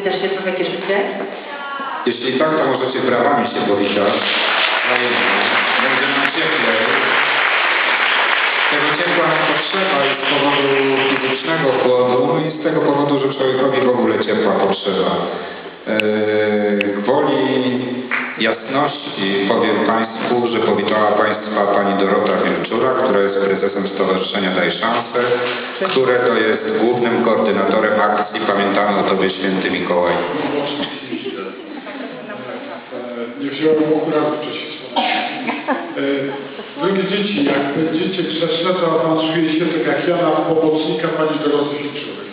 Wy też się trochę? Jeśli tak, to możecie brawami się powitać. Wzajemnie. Będzie nam cieplej. Tego ciepła nam potrzeba i z powodu fizycznego chłodu, no i z tego powodu, że człowiekowi w ogóle ciepła potrzeba. Yy, gwoli jasności powiem Państwu, że powitała Państwa Pani Dorota Wilczura, która jest prezesem Stowarzyszenia Daj Szansę, które to jest głównym koordynatorem akcji Pamiętamy o Tobie Święty Mikołaj. Nie wziąłem okularów wcześniej. E, Drogie dzieci, jak będziecie grzeszne, to awansuje się tak jak ja na pomocnika pani Doroty Wilczury.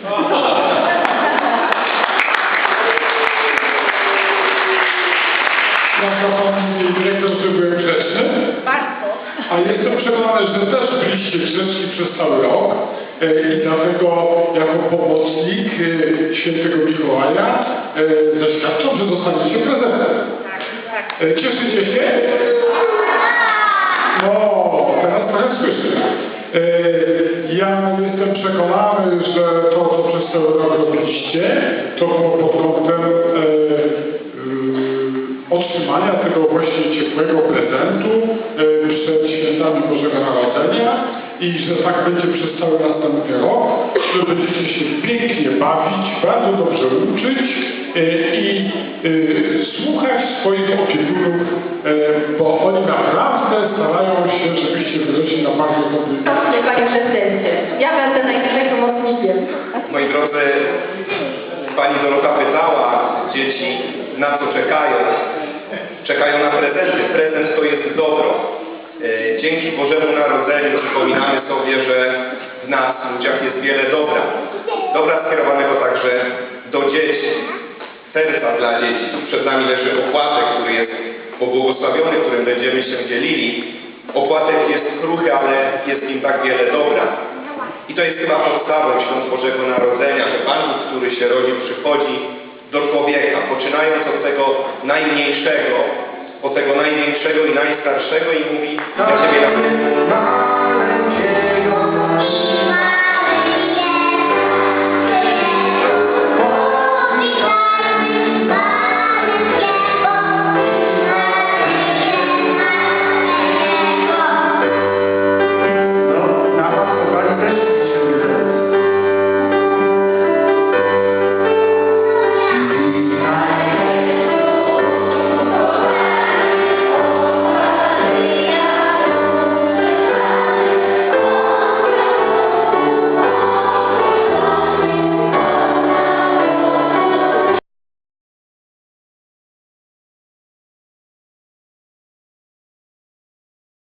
Prawda pan dyrektor, że byłem grzeczny? A jestem przekonany, że też byliście grzeczni przez cały rok e, i dlatego jako pomocnik e, świętego Mikołaja e, zaświadczam, że dostaniecie prezentem. Tak, tak. Cieszycie się? No, teraz trochę słyszę. Ja jestem przekonany, że to, co przez cały rok robiliście, to było pod kątem otrzymania tego właśnie ciepłego prezentu świętami Bożego Narodzenia i że tak będzie przez cały następny rok, że będziecie się pięknie bawić, bardzo dobrze uczyć e, i e, słuchać swoich opiekunów, e, bo oni naprawdę starają się, żebyście wyrośli na bardzo dobry Dobrze, panie prezydencie. Ja będę najwyżej pomocnikiem. Moi drodzy, Pani Dorota pytała dzieci, na co czekają. Czekają na prezenty. Prezent to jest dobro. E, Dzięki Bożemu Narodzeniu przypominamy sobie, że w nas, ludziach, jest wiele dobra. Dobra skierowanego także do dzieci. Serca dla dzieci. Tu przed nami leży opłatek, który jest pobłogosławiony, którym będziemy się dzielili. Opłatek jest kruchy, ale jest w nim tak wiele dobra. I to jest chyba podstawą świąt Bożego Narodzenia, że Pan który się rodzi, przychodzi do człowieka, poczynając od tego najmniejszego, od tego największego i najstarszego i mówi, ja Ciebie na